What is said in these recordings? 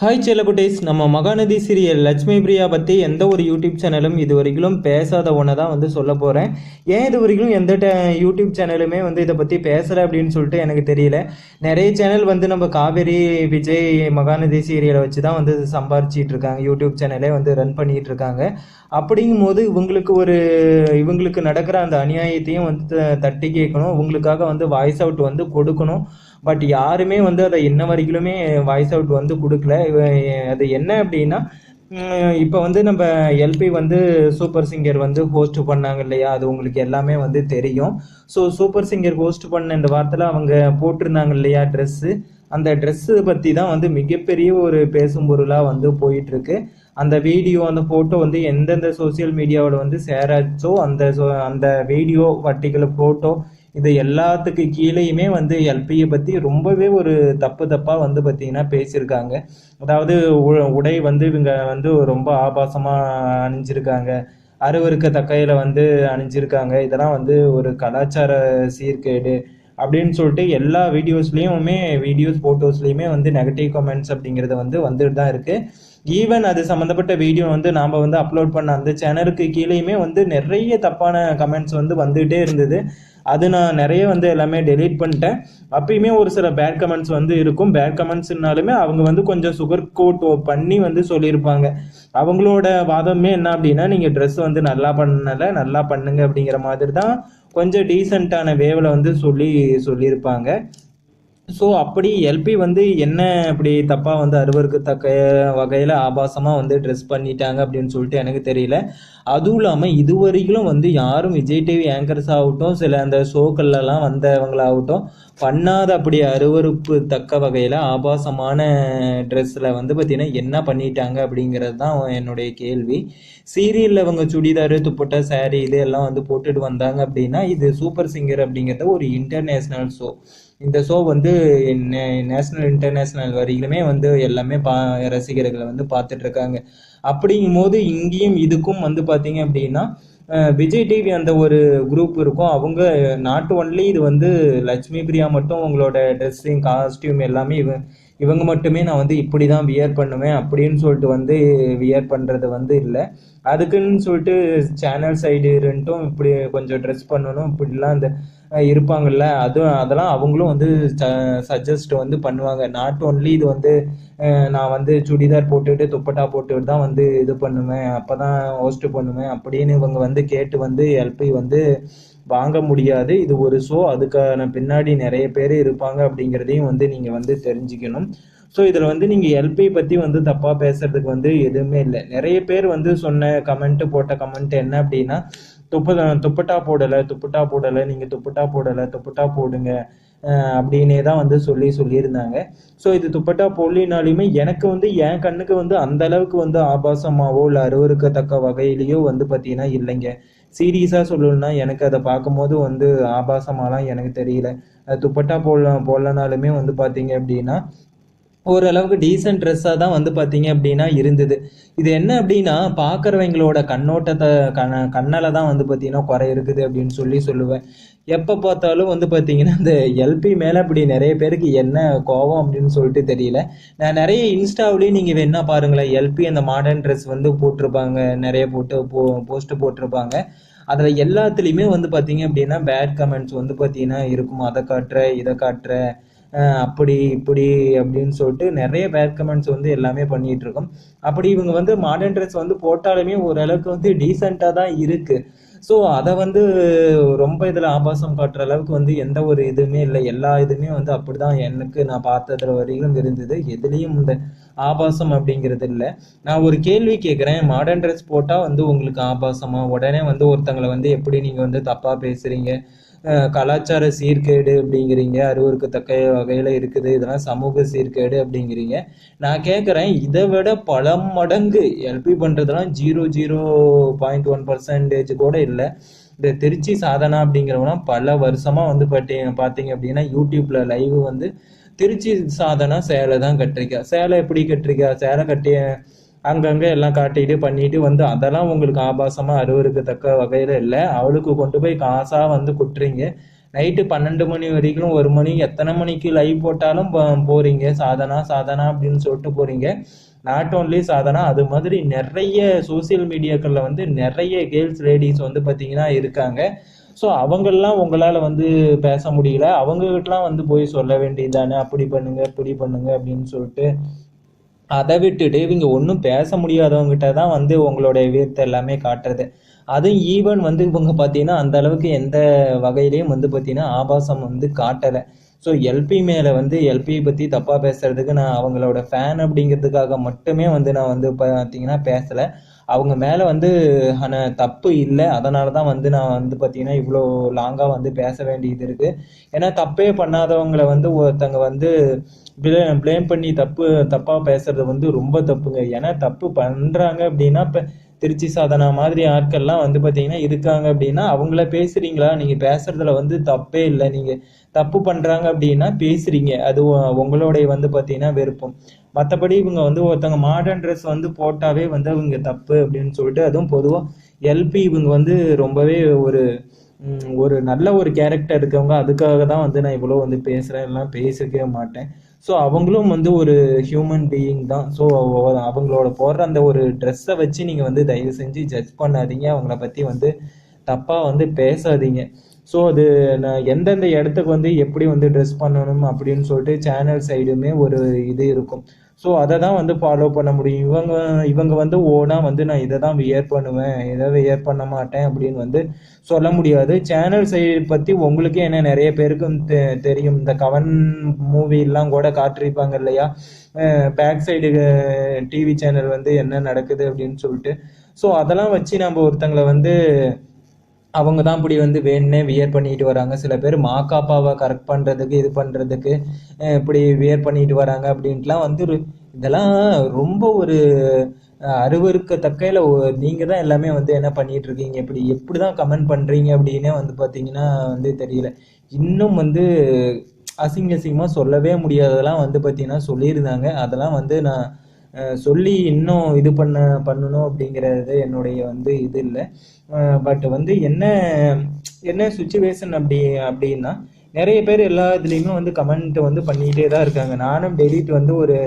Hi செல்லகுட்டேஸ் நம்ம Mahanadi serial Lakshmi Priya பற்றி எந்த ஒரு யூடியூப் சேனலும் இது வரைக்கும் பேசாத ஒன்றை தான் வந்து சொல்ல போகிறேன் ஏன் இது வரைக்கும் எந்த ட யூடியூப் சேனலுமே வந்து இதை பற்றி பேசலை அப்படின்னு சொல்லிட்டு எனக்கு தெரியல. நிறைய சேனல் வந்து நம்ம காவேரி விஜய் மகாநதி சீரியலை வச்சு தான் வந்து சம்பாரிச்சிட்டு இருக்காங்க. யூடியூப் சேனலே வந்து ரன் பண்ணிகிட்டு இருக்காங்க. அப்படிங்கும் போது இவங்களுக்கு ஒரு இவங்களுக்கு நடக்கிற அந்த அநியாயத்தையும் வந்து த- தட்டி கேட்கணும். இவங்களுக்காக வந்து வாய்ஸ் அவுட் வந்து கொடுக்கணும். பட் யாருமே வந்து அதை இன்ன வரைக்குமே வாய்ஸ் அவுட் வந்து கொடுக்கல. அது என்ன அப்படின்னா இப்போ வந்து நம்ம எல்பி வந்து சூப்பர் சிங்கர் வந்து ஹோஸ்ட் பண்ணாங்க இல்லையா? அது உங்களுக்கு எல்லாமே வந்து தெரியும். ஸோ சூப்பர் சிங்கர் ஹோஸ்ட் பண்ண இந்த வாரத்தில் அவங்க போட்டிருந்தாங்க இல்லையா ட்ரெஸ்ஸு அந்த ட்ரெஸ்ஸு பற்றி தான் வந்து மிகப்பெரிய ஒரு பேசும் பொருளாக வந்து போயிட்டுருக்கு. அந்த வீடியோ அந்த ஃபோட்டோ வந்து எந்தெந்த சோஷியல் மீடியாவில் வந்து சேராச்சோ அந்த அந்த வீடியோ பர்டிகுலர் ஃபோட்டோ இது எல்லாத்துக்கு கீழேயுமே வந்து எல்பியை பற்றி ரொம்பவே ஒரு தப்பு தப்பாக வந்து பார்த்தீங்கன்னா பேசியிருக்காங்க. அதாவது உ- உடை வந்து இவங்க வந்து ரொம்ப ஆபாசமாக அணிஞ்சிருக்காங்க. அருவருக்கத்தக்கையில வந்து அணிஞ்சிருக்காங்க. இதெல்லாம் வந்து ஒரு கலாச்சார சீர்கேடு அப்படின்னு சொல்லிட்டு எல்லா வீடியோஸ்லேயுமே வீடியோஸ் ஃபோட்டோஸ்லேயுமே வந்து நெகட்டிவ் கமெண்ட்ஸ் அப்படிங்கிறது வந்து வந்துட்டு தான் இருக்குது ஈவன் அது சம்மந்தப்பட்ட வீடியோ வந்து நாம் வந்து அப்லோட் பண்ண அந்த சேனலுக்கு கீழேயுமே வந்து நிறைய தப்பான கமெண்ட்ஸ் வந்து வந்துகிட்டே இருந்தது. அது நான் நிறைய வந்து எல்லாமே டெலீட் பண்ணிட்டேன். அப்பயுமே ஒரு சில பேட் கமெண்ட்ஸ் வந்து இருக்கும். பேட் கமெண்ட்ஸ்னாலுமே அவங்க வந்து கொஞ்சம் சுகர் கோட் பண்ணி வந்து சொல்லியிருப்பாங்க. அவங்களோட வாதமே என்ன அப்படின்னா நீங்கள் ட்ரெஸ் வந்து நல்லா பண்ணலை நல்லா பண்ணுங்க அப்படிங்கிற மாதிரி தான் கொஞ்சம் டீசெண்டான வேவில் வந்து சொல்லி சொல்லியிருப்பாங்க. ஸோ அப்படி எல்பி வந்து என்ன அப்படி தப்பாக வந்து அறுவருக்கத்தக்க வகையில் ஆபாசமாக வந்து ட்ரெஸ் பண்ணிட்டாங்க அப்படின்னு சொல்லிட்டு எனக்கு தெரியல. அதுவும் இல்லாமல் இதுவரைக்கும் வந்து யாரும் விஜய் டிவி ஆங்கர்ஸ் ஆகட்டும் சில அந்த ஷோக்கள்லாம் வந்தவங்களாகட்டும் பண்ணாத அப்படி அருவருப்பு தக்க வகையில் ஆபாசமான ட்ரெஸ்ஸில் வந்து பார்த்திங்கன்னா என்ன பண்ணிட்டாங்க அப்படிங்கிறது தான் என்னுடைய கேள்வி. சீரியலில் அவங்க சுடிதார் துப்பட்டா சேரீ இது எல்லாம் வந்து போட்டுட்டு வந்தாங்க அப்படின்னா இது சூப்பர் சிங்கர் அப்படிங்கிறது ஒரு இன்டர்நேஷ்னல் ஷோ இந்த ஷோ வந்து நேஷ்னல் இன்டர்நேஷ்னல் வரையிலுமே வந்து எல்லாமே பா ரசிகர்களை வந்து பார்த்துட்டு இருக்காங்க அப்படிங்கும் போது இங்கேயும் இதுக்கும் வந்து பார்த்தீங்க அப்படின்னா விஜய் டிவி அந்த ஒரு குரூப் இருக்கும். அவங்க நாட் ஒன்லி இது வந்து லட்சுமி பிரியா மட்டும் உங்களோட ட்ரெஸ்ஸிங் காஸ்டியூம் எல்லாமே இவ இவங்க மட்டுமே நான் வந்து இப்படி தான் வியர் பண்ணுவேன் அப்படின்னு சொல்லிட்டு வந்து வியர் பண்ணுறது வந்து இல்லை. அதுக்குன்னு சொல்லிட்டு சேனல் சைடு இருந்துட்டும் இப்படி கொஞ்சம் ட்ரெஸ் பண்ணணும் இப்படிலாம் இந்த இருப்பாங்கல்ல அதுவும் அதெல்லாம் அவங்களும் வந்து சஜஸ்ட் வந்து பண்ணுவாங்க. நாட் ஒன்லி இது வந்து நான் வந்து சுடிதார் போட்டுட்டு துப்பட்டா போட்டுட்டு தான் வந்து இது பண்ணுவேன் அப்போ தான் ஹோஸ்ட் பண்ணுவேன் அப்படின்னு இவங்க வந்து கேட்டு வந்து எல்பி வந்து வாங்க முடியாது. இது ஒரு ஷோ அதுக்கான பின்னாடி நிறைய பேர் இருப்பாங்க அப்படிங்கிறதையும் வந்து நீங்கள் வந்து தெரிஞ்சுக்கணும். ஸோ இதில் வந்து நீங்கள் எல்பி பற்றி வந்து தப்பாக பேசுறதுக்கு வந்து எதுவுமே இல்லை. நிறைய பேர் வந்து சொன்ன கமெண்ட்டு போட்ட கமெண்ட் என்ன அப்படின்னா துப்ப துப்பட்டா போடலை துப்பட்டா போடலை நீங்கள் துப்பட்டா போடலை துப்பட்டா போடுங்க அப்படின்னே தான் வந்து சொல்லி சொல்லியிருந்தாங்க. ஸோ இது துப்பட்டா போடலினாலுமே எனக்கு வந்து என் கண்ணுக்கு வந்து அந்த அளவுக்கு வந்து ஆபாசமாவோ இல்லை அருவருக்கத்தக்க வகையிலையோ வந்து பார்த்தீங்கன்னா இல்லைங்க. சீரியஸாக சொல்லணும்னா எனக்கு அதை பார்க்கும்போது வந்து ஆபாசமாலாம் எனக்கு தெரியல. துப்பட்டா போடல போடலனாலுமே வந்து பார்த்தீங்க அப்படின்னா ஓரளவுக்கு டீசென்ட் ட்ரெஸ்ஸாக தான் வந்து பார்த்தீங்க அப்படின்னா இருந்தது. இது என்ன அப்படின்னா பார்க்குறவங்களோட கண்ணோட்டத்தை கண்ண கண்ணால் தான் வந்து பார்த்தீங்கன்னா குறை இருக்குது அப்படின்னு சொல்லி சொல்லுவேன். எப்போ பார்த்தாலும் வந்து பார்த்தீங்கன்னா இந்த எல்பி மேலே இப்படி நிறைய பேருக்கு என்ன கோவம் அப்படின்னு சொல்லிட்டு தெரியல. நான் நிறைய இன்ஸ்டாவிலையும் நீங்கள் வேணா பாருங்களேன் எல்பி அந்த மாடர்ன் ட்ரெஸ் வந்து போட்டிருப்பாங்க. நிறைய போட்டு போ போஸ்ட்டு போட்டிருப்பாங்க. அதில் எல்லாத்துலேயுமே வந்து பார்த்தீங்க அப்படின்னா பேட் கமெண்ட்ஸ் வந்து பார்த்தீங்கன்னா இருக்கும்? அதை காட்டுற இதை காட்டுற அப்படி இப்படி அப்படின்னு சொல்லிட்டு நிறைய பேட் கமெண்ட்ஸ் வந்து எல்லாமே பண்ணிட்டு இருக்கோம். அப்படி இவங்க வந்து மாடர்ன் ட்ரெஸ் வந்து போட்டாலுமே ஓரளவுக்கு வந்து டீசெண்டாக தான் இருக்கு. ஸோ அதை வந்து ரொம்ப இதில் ஆபாசம் காட்டுற அளவுக்கு வந்து எந்த ஒரு இதுவுமே இல்லை. எல்லா இதுவுமே வந்து அப்படிதான் எனக்கு நான் பார்த்ததுல வரையிலும் இருந்தது. எதுலேயும் இந்த ஆபாசம் அப்படிங்கிறது இல்லை. நான் ஒரு கேள்வி கேட்குறேன். மாடர்ன் ட்ரெஸ் போட்டால் வந்து உங்களுக்கு ஆபாசமாக உடனே வந்து ஒருத்தங்களை வந்து எப்படி நீங்கள் வந்து தப்பாக பேசுகிறீங்க கலாச்சார சீர்கேடு அப்படிங்கிறீங்க அருவருக்கத்தக்க வகையில் இருக்குது இதெல்லாம் சமூக சீர்கேடு அப்படிங்கிறீங்க. நான் கேட்குறேன் இதை விட பல மடங்கு எல்பி பண்ணுறதுலாம் zero zero point one percentage கூட இல்லை. இந்த திருச்சி சாதனா அப்படிங்கிறவங்களாம் பல வருஷமாக வந்து பார்த்தீங்க பார்த்தீங்க அப்படின்னா யூடியூப்பில் லைவ் வந்து திருச்சி சாதனா சேலை தான் கட்டிருக்கா. சேலை எப்படி கட்டிருக்கா? சேலை கட்டி அங்கங்கே எல்லாம் காட்டிட்டு பண்ணிட்டு வந்து அதெல்லாம் உங்களுக்கு ஆபாசமாக அறுவருக்கு தக்க வகையில் இல்லை. அவளுக்கு கொண்டு போய் காசாக வந்து கொட்டுறீங்க. நைட்டு பன்னெண்டு மணி வரைக்கும் ஒரு மணி எத்தனை மணிக்கு லைவ் போட்டாலும் போகிறீங்க சாதனா சாதனா அப்படின்னு சொல்லிட்டு போகிறீங்க நாட் ஓன்லி சாதனா அது மாதிரி நிறைய சோஷியல் மீடியாக்களில் வந்து நிறைய கேர்ள்ஸ் லேடிஸ் வந்து பார்த்தீங்கன்னா இருக்காங்க. ஸோ அவங்கெல்லாம் உங்களால் வந்து பேச முடியல. அவங்ககிட்டலாம் வந்து போய் சொல்ல வேண்டியதானே அப்படி பண்ணுங்க இப்படி பண்ணுங்க அப்படின்னு சொல்லிட்டு அதை விட்டுட்டு இவங்க ஒன்றும் பேச முடியாதவங்ககிட்ட தான் வந்து உங்களுடைய வீரத்தை எல்லாமே காட்டுறது. அதுவும் ஈவன் வந்து இவங்க பார்த்தீங்கன்னா அந்த அளவுக்கு எந்த வகையிலையும் வந்து பார்த்தீங்கன்னா ஆபாசம் வந்து காட்டலை. ஸோ எல்பி மேலே வந்து எல்பியை பற்றி தப்பாக பேசுறதுக்கு நான் அவங்களோட ஃபேன் அப்படிங்கிறதுக்காக மட்டுமே வந்து நான் வந்து பார்த்தீங்கன்னா பேசலை. அவங்க மேலே வந்து ஆனால் தப்பு இல்லை. அதனால தான் வந்து நான் வந்து பார்த்தீங்கன்னா இவ்வளோ லாங்காக வந்து பேச வேண்டியது இருக்குது ஏன்னா தப்பே பண்ணாதவங்கள வந்து ஒருத்தங்க வந்து ப்ளேம் பண்ணி தப்பு தப்பாக பேசுறது வந்து ரொம்ப தப்புங்க. ஏன்னா தப்பு பண்ணுறாங்க அப்படின்னா இப்போ திருச்சி சாதனா மாதிரி ஆட்கள்லாம் வந்து பார்த்தீங்கன்னா இருக்காங்க அப்படின்னா அவங்கள பேசுறீங்களா? நீங்கள் பேசுறதுல வந்து தப்பே இல்லை. நீங்கள் தப்பு பண்ணுறாங்க அப்படின்னா பேசுறீங்க. அது உங்களுடைய வந்து பார்த்தீங்கன்னா விருப்பம். மற்றபடி இவங்க வந்து ஒருத்தவங்க மாடர்ன் ட்ரெஸ் வந்து போட்டாவே வந்து அவங்க தப்பு அப்படின்னு சொல்லிட்டு அதுவும் பொதுவாக எல்பி இவங்க வந்து ரொம்பவே ஒரு ஒரு நல்ல ஒரு கேரக்டர் இருக்கவங்க. அதுக்காக தான் வந்து நான் இவ்வளோ வந்து பேசுகிறேன் எல்லாம் பேசிக்கவே மாட்டேன். ஸோ அவங்களும் வந்து ஒரு ஹியூமன் பீயிங் தான். ஸோ அவங்களோட போடுற அந்த ஒரு ட்ரெஸ்ஸை வச்சு நீங்கள் வந்து தயவு செஞ்சு ஜட்ஜ் பண்ணாதீங்க. அவங்கள பற்றி வந்து தப்பாக வந்து பேசாதீங்க. ஸோ அது நான் எந்தெந்த இடத்துக்கு வந்து எப்படி வந்து ட்ரெஸ் பண்ணணும் அப்படின்னு சொல்லிட்டு சேனல் சைடுமே ஒரு இது இருக்கும். ஸோ அதை தான் வந்து ஃபாலோ பண்ண முடியும். இவங்க இவங்க வந்து ஓனாக வந்து நான் இதை தான் வியர் பண்ணுவேன். இதை வியர் பண்ண மாட்டேன் அப்படின்னு வந்து சொல்ல முடியாது. சேனல் சைடு பற்றி உங்களுக்கே என்ன நிறைய பேருக்கு தெ தெரியும். இந்த கவன் மூவிலாம் கூட காட்டிருப்பாங்க இல்லையா? பேக் சைடு டிவி சேனல் வந்து என்ன நடக்குது அப்படின்னு சொல்லிட்டு. ஸோ அதெல்லாம் வச்சு நம்ம ஒருத்தங்களை வந்து அவங்க தான் இப்படி வந்து வேணுன்னே வியர் பண்ணிட்டு வராங்க. சில பேர் மாக்காப்பாவை கரெக்ட் பண்ணுறதுக்கு இது பண்ணுறதுக்கு இப்படி வியர் பண்ணிட்டு வராங்க அப்படின்ட்டுலாம் வந்து இதெல்லாம் ரொம்ப ஒரு அஹ், அருவருக்கத்தக்கையில் நீங்கள் தான் எல்லாமே வந்து என்ன பண்ணிட்டு இருக்கீங்க? இப்படி எப்படி தான் கமெண்ட் பண்ணுறீங்க அப்படின்னே வந்து பார்த்தீங்கன்னா வந்து தெரியல. இன்னும் வந்து அசிங்க அசிங்கமாக சொல்லவே முடியாததெல்லாம் வந்து பார்த்தீங்கன்னா சொல்லியிருந்தாங்க. அதெல்லாம் வந்து நான் சொல்லி இன்னும் இது பண்ண பண்ணணும் அப்படிங்கிறது என்னுடைய வந்து இது இல்லை. பட் வந்து என்ன என்ன சுச்சுவேஷன் அப்படி அப்படின்னா நிறைய பேர் எல்லா இதுலேயுமே வந்து கமெண்ட் வந்து பண்ணிகிட்டே தான் இருக்காங்க. நானும் டெலிட் வந்து ஒரு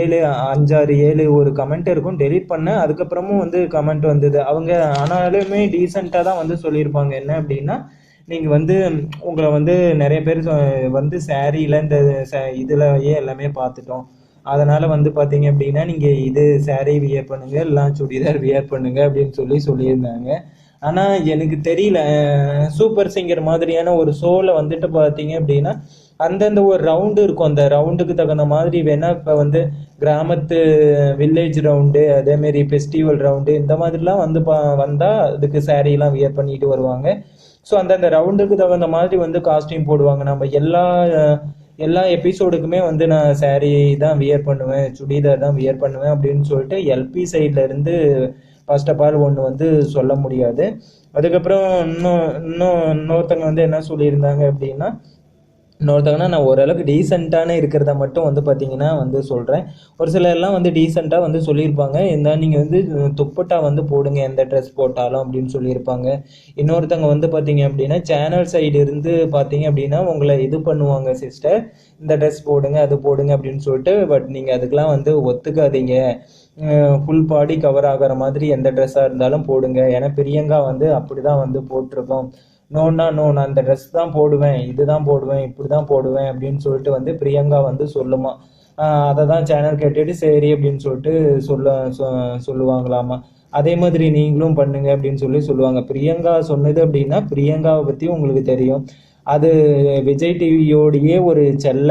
ஏழு அஞ்சாறு ஏழு ஒரு கமெண்ட் இருக்கும். டெலிட் பண்ணேன். அதுக்கப்புறமும் வந்து கமெண்ட் வந்தது. அவங்க ஆனாலுமே டீசெண்டாக தான் வந்து சொல்லியிருப்பாங்க. என்ன அப்படின்னா நீங்கள் வந்து உங்களை வந்து நிறைய பேர் வந்து சேரீயில் இந்த இதில் எல்லாமே பார்த்துட்டோம். அதனால் வந்து பார்த்தீங்க அப்படின்னா நீங்கள் இது saree வியர் பண்ணுங்கள் எல்லாம் சுடிதார் வியர் பண்ணுங்கள் அப்படின்னு சொல்லி சொல்லியிருந்தாங்க. ஆனால் எனக்கு தெரியல சூப்பர் சிங்கர் மாதிரியான ஒரு ஷோவில் வந்துட்டு பார்த்தீங்க அப்படின்னா அந்தந்த ஒரு ரவுண்டு இருக்கும். அந்த ரவுண்டுக்கு தகுந்த மாதிரி வேணால் இப்போ வந்து கிராமத்து வில்லேஜ் ரவுண்டு அதேமாரி ஃபெஸ்டிவல் ரவுண்டு இந்த மாதிரிலாம் வந்து பா வந்தால் அதுக்கு சாரீலாம் வியர் பண்ணிட்டு வருவாங்க. ஸோ அந்தந்த ரவுண்டுக்கு தகுந்த மாதிரி வந்து காஸ்டியூம் போடுவாங்க. நம்ம எல்லா எல்லா எபிசோடுக்குமே வந்து நான் சாரீ தான் வியர் பண்ணுவேன் சுடிதார் தான் வியர் பண்ணுவேன் அப்படின்னு சொல்லிட்டு எல்பி சைட்ல இருந்து ஃபர்ஸ்ட் ஆஃப் ஆல் ஒன்று வந்து சொல்ல முடியாது. அதுக்கப்புறம் இன்னும் இன்னும் இன்னொருத்தங்க வந்து என்ன சொல்லியிருந்தாங்க அப்படின்னா இன்னொருத்தவங்கன்னா நான் ஓரளவுக்கு டீசெண்டான இருக்கிறத மட்டும் வந்து பார்த்தீங்கன்னா வந்து சொல்கிறேன் ஒரு சிலர் எல்லாம் வந்து டீசெண்டாக வந்து சொல்லியிருப்பாங்க. இந்த நீங்கள் வந்து துப்பட்டா வந்து போடுங்க எந்த ட்ரெஸ் போட்டாலும் அப்படின்னு சொல்லியிருப்பாங்க. இன்னொருத்தவங்க வந்து பார்த்தீங்க அப்படின்னா சேனல் சைடு இருந்து பார்த்தீங்க அப்படின்னா உங்களை இது பண்ணுவாங்க சிஸ்டர் இந்த ட்ரெஸ் போடுங்க அது போடுங்க அப்படின்னு சொல்லிட்டு பட் நீங்கள் அதுக்கெலாம் வந்து ஒத்துக்காதீங்க. ஃபுல் பாடி கவர் ஆகிற மாதிரி எந்த ட்ரெஸ்ஸாக இருந்தாலும் போடுங்க. ஏன்னா பிரியங்கா வந்து அப்படி தான் வந்து போட்டிருக்கோம். நோன்னா நோ நான் அந்த ட்ரெஸ் தான் போடுவேன் இதுதான் போடுவேன் இப்படி தான் போடுவேன் அப்படின்னு சொல்லிட்டு வந்து பிரியங்கா வந்து சொல்லுமா. அதை தான் சேனல் கேட்டுட்டு சரி அப்படின்னு சொல்லிட்டு சொல்ல சொ- சொல்லுவாங்களாமா. அதே மாதிரி நீங்களும் பண்ணுங்க அப்படின்னு சொல்லி சொல்லுவாங்க. பிரியங்கா சொன்னது அப்படின்னா பிரியங்காவை பற்றி உங்களுக்கு தெரியும். அது விஜய் டிவியோடையே ஒரு செல்ல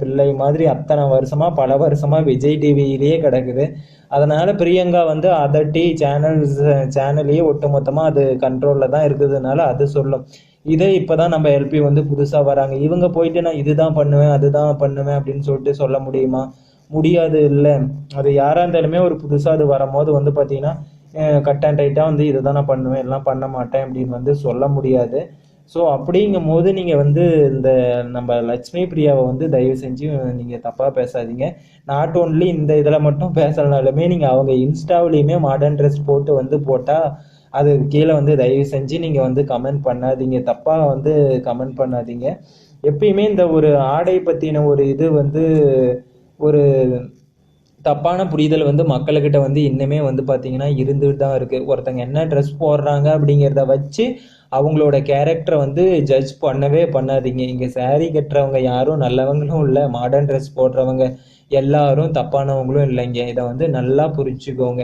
பிள்ளை மாதிரி அத்தனை வருஷமாக பல வருஷமாக விஜய் டிவியிலேயே கிடக்குது. அதனால் பிரியங்கா வந்து அதட்டி சேனல்ஸ் சேனலையே ஒட்டுமொத்தமாக அது கண்ட்ரோலில் தான் இருக்குதுனால அது சொல்லும். இதே இப்பதான் நம்ம எல்பி வந்து புதுசாக வராங்க. இவங்க போயிட்டு நான் இதுதான் பண்ணுவேன் அதுதான் பண்ணுவேன் அப்படின்னு சொல்லிட்டு சொல்ல முடியுமா? முடியாது இல்லை. அது யாராக இருந்தாலுமே ஒரு புதுசாக அது வரும்போது வந்து பார்த்தீங்கன்னா கட் அண்ட் ரைட்டாக வந்து இதுதான் நான் பண்ணுவேன் எல்லாம் பண்ண மாட்டேன் அப்படின்னு வந்து சொல்ல முடியாது. ஸோ அப்படிங்கும் போது நீங்கள் வந்து இந்த நம்ம லட்சுமி பிரியாவை வந்து தயவு செஞ்சு நீங்கள் தப்பாக பேசாதீங்க. நாட் ஓன்லி இந்த இதில் மட்டும் பேசலனாலுமே நீங்கள் அவங்க இன்ஸ்டாவிலையுமே மாடர்ன் ட்ரெஸ் போட்டு வந்து போட்டால் அது கீழே வந்து தயவு செஞ்சு நீங்கள் வந்து கமெண்ட் பண்ணாதீங்க. தப்பாக வந்து கமெண்ட் பண்ணாதீங்க. எப்பயுமே இந்த ஒரு ஆடை பற்றின ஒரு இது வந்து ஒரு தப்பான புரிதல் வந்து மக்கள்கிட்ட வந்து இன்னுமே வந்து பார்த்தீங்கன்னா இருந்துட்டு தான் இருக்குது ஒருத்தங்க என்ன ட்ரெஸ் போடுறாங்க அப்படிங்கிறத வச்சு அவங்களோட கேரக்டரை வந்து ஜட்ஜ் பண்ணவே பண்ணாதீங்க. இங்கே சேரீ கட்டுறவங்க யாரும் நல்லவங்களும் இல்லை. மாடர்ன் ட்ரெஸ் போடுறவங்க எல்லாரும் தப்பானவங்களும் இல்லைங்க. இதை வந்து நல்லா புரிச்சுக்கோங்க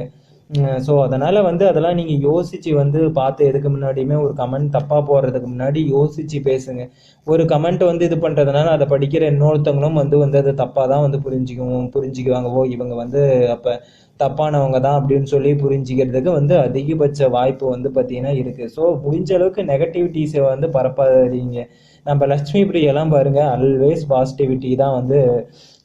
ஸோ அதனால் வந்து அதெல்லாம் நீங்கள் யோசித்து வந்து பார்த்து எதுக்கு முன்னாடியுமே ஒரு கமெண்ட் தப்பாக போடுறதுக்கு முன்னாடி யோசித்து பேசுங்க. ஒரு கமெண்ட் வந்து இது பண்ணுறதுனால அதை படிக்கிற இன்னொருத்தவங்களும் வந்து வந்து அதை தப்பாக தான் வந்து புரிஞ்சுக்குவோம் புரிஞ்சுக்குவாங்க. ஓ இவங்க வந்து அப்போ தப்பானவங்க தான் அப்படின்னு சொல்லி புரிஞ்சுக்கிறதுக்கு வந்து அதிகபட்ச வாய்ப்பு வந்து பார்த்தீங்கன்னா இருக்குது ஸோ முடிஞ்ச அளவுக்கு நெகட்டிவிட்டிஸை வந்து பரப்பாதீங்க. நம்ம லட்சுமி பிரியெல்லாம் பாருங்கள் ஆல்வேஸ் பாசிட்டிவிட்டி தான் வந்து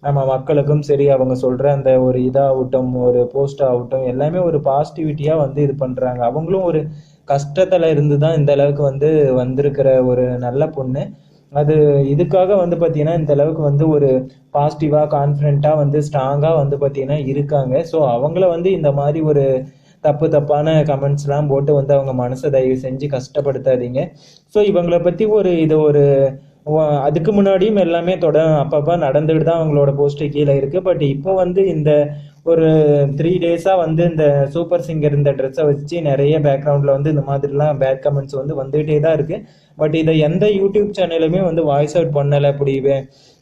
நம்ம மக்களுக்கும் சரி அவங்க சொல்கிற அந்த ஒரு இதாகட்டும் ஒரு போஸ்ட் ஆகட்டும் எல்லாமே ஒரு பாசிட்டிவிட்டியாக வந்து இது பண்ணுறாங்க அவங்களும் ஒரு கஷ்டத்தில் இருந்து தான் இந்த அளவுக்கு வந்து வந்திருக்கிற ஒரு நல்ல பொண்ணு. அது இதுக்காக வந்து பார்த்தீங்கன்னா இந்த அளவுக்கு வந்து ஒரு பாசிட்டிவாக கான்ஃபிடென்ட்டாக வந்து ஸ்ட்ராங்காக வந்து பார்த்தீங்கன்னா இருக்காங்க. ஸோ அவங்கள வந்து இந்த மாதிரி ஒரு தப்பு தப்பான கமெண்ட்ஸ்லாம் போட்டு வந்து அவங்க மனசை தயவு செஞ்சு கஷ்டப்படுத்தாதீங்க. ஸோ இவங்களை பற்றி ஒரு இது ஒரு அதுக்கு முன்னாடியும் எல்லாமே தொட அப்பப்போ நடந்துகிட்டு தான் அவங்களோட போஸ்ட்டு கீழே இருக்குது பட் இப்போ வந்து இந்த ஒரு த்ரீ டேஸாக வந்து இந்த சூப்பர் சிங்கர் இந்த ட்ரெஸ்ஸை வச்சு நிறைய பேக்ரவுண்டில் வந்து இந்த மாதிரிலாம் பேட் கமெண்ட்ஸ் வந்து வந்துகிட்டே தான் இருக்குது பட் இதை எந்த யூடியூப் சேனலுமே வந்து வாய்ஸ் அவுட் பண்ணலை. அப்படி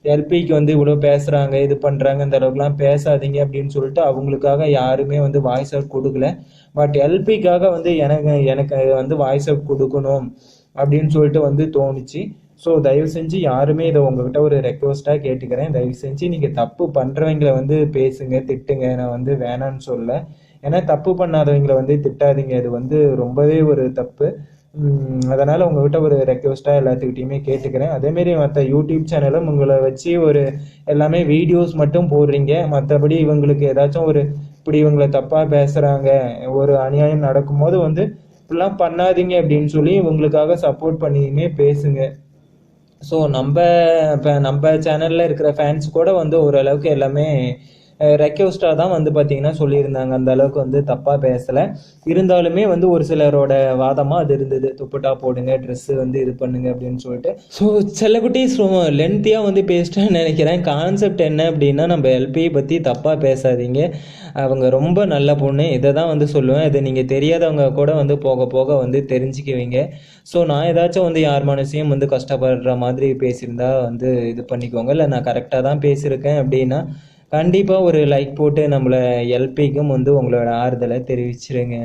எல்பிக்கு வந்து இவ்வளோ பேசுகிறாங்க இது பண்ணுறாங்க இந்த அளவுக்குலாம் பேசாதீங்க அப்படின்னு சொல்லிட்டு அவங்களுக்காக யாருமே வந்து வாய்ஸ் அவுட் கொடுக்கல. பட் எல்பிக்காக வந்து எனக்கு எனக்கு வந்து வாய்ஸ் அவுட் கொடுக்கணும் அப்படின்னு சொல்லிட்டு வந்து தோணுச்சு. ஸோ தயவு செஞ்சு யாருமே இதை உங்ககிட்ட ஒரு ரெக்வஸ்ட்டாக கேட்டுக்கிறேன். தயவு செஞ்சு நீங்கள் தப்பு பண்ணுறவங்களை வந்து பேசுங்க திட்டுங்க. நான் வந்து வேணான்னு சொல்ல. ஏன்னா தப்பு பண்ணாதவங்களை வந்து திட்டாதீங்க. அது வந்து ரொம்பவே ஒரு தப்பு. அதனால் உங்ககிட்ட ஒரு ரெக்வஸ்ட்டாக எல்லாத்துக்கிட்டையுமே கேட்டுக்கிறேன். அதேமாரி மற்ற யூடியூப் சேனலும் உங்களை வச்சு ஒரு எல்லாமே வீடியோஸ் மட்டும் போடுறீங்க. மற்றபடி இவங்களுக்கு ஏதாச்சும் ஒரு இப்படி இவங்களை தப்பாக பேசுகிறாங்க ஒரு அநியாயம் நடக்கும்போது வந்து இப்படிலாம் பண்ணாதீங்க அப்படின்னு சொல்லி இவங்களுக்காக சப்போர்ட் பண்ணியுமே பேசுங்க. ஸோ நம்ம இப்போ நம்ம சேனலில் இருக்கிற ஃபேன்ஸ் கூட வந்து ஓரளவுக்கு எல்லாமே ரெக்வஸ்டாக தான் வந்து பார்த்தீங்கன்னா சொல்லியிருந்தாங்க. அந்த அளவுக்கு வந்து தப்பாக பேசலை. இருந்தாலுமே வந்து ஒரு சிலரோட வாதமாக அது இருந்தது. துப்பட்டா போடுங்க ட்ரெஸ்ஸு வந்து இது பண்ணுங்க அப்படின்னு சொல்லிட்டு. ஸோ செல்லக்குட்டீஸ் லென்த்தியாக வந்து பேசிட்டேன்னு நினைக்கிறேன். கான்செப்ட் என்ன அப்படின்னா நம்ம எல்பியை பற்றி தப்பாக பேசாதீங்க. அவங்க ரொம்ப நல்ல பொண்ணு. இதை தான் வந்து சொல்லுவேன். இதை நீங்கள் தெரியாதவங்க கூட வந்து போக போக வந்து தெரிஞ்சுக்குவீங்க. ஸோ நான் ஏதாச்சும் வந்து யார் மனசையும் வந்து கஷ்டப்படுற மாதிரி பேசியிருந்தா வந்து இது பண்ணிக்கோங்க. இல்லை நான் கரெக்டாக தான் பேசியிருக்கேன் அப்படின்னா கண்டிப்பாக ஒரு லைக் போட்டு நம்மளை எல்பிக்கும் வந்து உங்களோட ஆறுதலை தெரிவிச்சிருங்க.